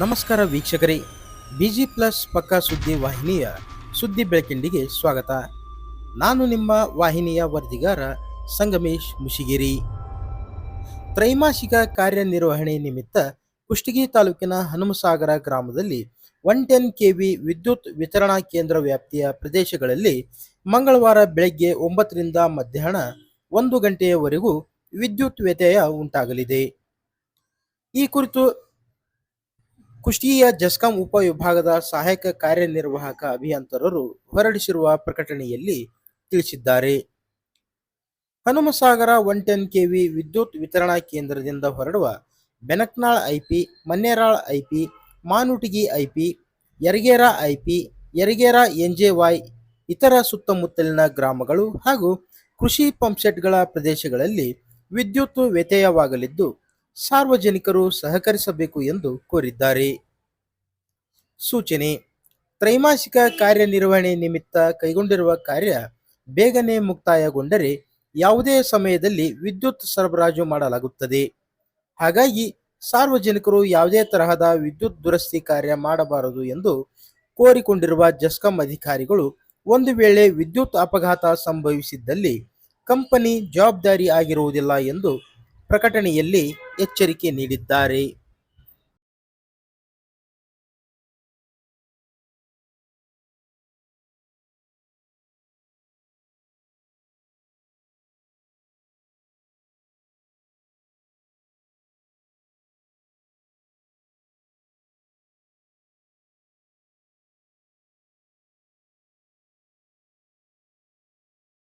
ನಮಸ್ಕಾರ ವೀಕ್ಷಕರೇ. Busy plus ಪಕ್ಕಾ ಸುದ್ದಿ ವಾಹಿನಿಯ ಸುದ್ದಿ ಬೆಳಕಿಂಡಿಗೆ ಸ್ವಾಗತ. ನಾನು ನಿಮ್ಮ ವಾಹಿನಿಯ ವರದಿಗಾರ ಸಂಗಮೇಶ್ ಮುಷಿಗಿರಿ. ತ್ರೈಮಾಸಿಕ ಕಾರ್ಯನಿರ್ವಹಣೆ ನಿಮಿತ್ತ ಕುಷ್ಟಗಿ ತಾಲೂಕಿನ ಹನುಮಸಾಗರ ಗ್ರಾಮದಲ್ಲಿ ಒನ್ ಟೆನ್ ಕೆವಿ ವಿದ್ಯುತ್ ವಿತರಣಾ ಕೇಂದ್ರ ವ್ಯಾಪ್ತಿಯ ಪ್ರದೇಶಗಳಲ್ಲಿ ಮಂಗಳವಾರ ಬೆಳಗ್ಗೆ ಒಂಬತ್ತರಿಂದ ಮಧ್ಯಾಹ್ನ ಒಂದು ಗಂಟೆಯವರೆಗೂ ವಿದ್ಯುತ್ ವ್ಯತ್ಯಯ ಉಂಟಾಗಲಿದೆ. ಈ ಕುರಿತು ಕುಷ್ಟಗಿಯ ಜಸ್ಕಾಂ ಉಪವಿಭಾಗದ ಸಹಾಯಕ ಕಾರ್ಯನಿರ್ವಾಹಕ ಅಭಿಯಂತರರು ಹೊರಡಿಸಿರುವ ಪ್ರಕಟಣೆಯಲ್ಲಿ ತಿಳಿಸಿದ್ದಾರೆ. ಹನುಮಸಾಗರ ಒನ್ ಟೆನ್ ಕೆವಿ ವಿದ್ಯುತ್ ವಿತರಣಾ ಕೇಂದ್ರದಿಂದ ಹೊರಡುವ Benaknal IP, Manneral IP, Manutigi IP, Yaragera IP, Yaragera NJY ಇತರ ಸುತ್ತಮುತ್ತಲಿನ ಗ್ರಾಮಗಳು ಹಾಗೂ ಕೃಷಿ ಪಂಪ್ಸೆಟ್ಗಳ ಪ್ರದೇಶಗಳಲ್ಲಿ ವಿದ್ಯುತ್ ವ್ಯತ್ಯಯವಾಗಲಿದ್ದು ಸಾರ್ವಜನಿಕರು ಸಹಕರಿಸಬೇಕು ಎಂದು ಕೋರಿದ್ದಾರೆ. ಸೂಚನೆ, ತ್ರೈಮಾಸಿಕ ಕಾರ್ಯನಿರ್ವಹಣೆ ನಿಮಿತ್ತ ಕೈಗೊಂಡಿರುವ ಕಾರ್ಯ ಬೇಗನೆ ಮುಕ್ತಾಯಗೊಂಡರೆ ಯಾವುದೇ ಸಮಯದಲ್ಲಿ ವಿದ್ಯುತ್ ಸರಬರಾಜು ಮಾಡಲಾಗುತ್ತದೆ. ಹಾಗಾಗಿ ಸಾರ್ವಜನಿಕರು ಯಾವುದೇ ತರಹದ ವಿದ್ಯುತ್ ದುರಸ್ತಿ ಕಾರ್ಯ ಮಾಡಬಾರದು ಎಂದು ಕೋರಿಕೊಂಡಿರುವ ಜಸ್ಕಾಂ ಅಧಿಕಾರಿಗಳು ಒಂದು ವೇಳೆ ವಿದ್ಯುತ್ ಅಪಘಾತ ಸಂಭವಿಸಿದ್ದಲ್ಲಿ ಕಂಪನಿ ಜವಾಬ್ದಾರಿ ಆಗಿರುವುದಿಲ್ಲ ಎಂದು ಪ್ರಕಟಣೆಯಲ್ಲಿ ಎಚ್ಚರಿಕೆ ನೀಡಿದ್ದಾರೆ.